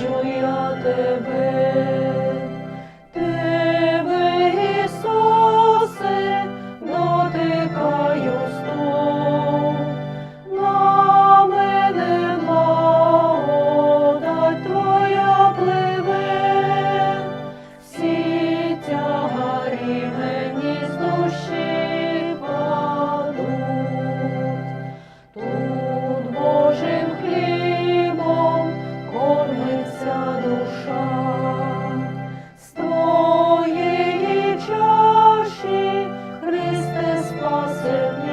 Хочу я тебе. Твоєї чаші, Христе спасе.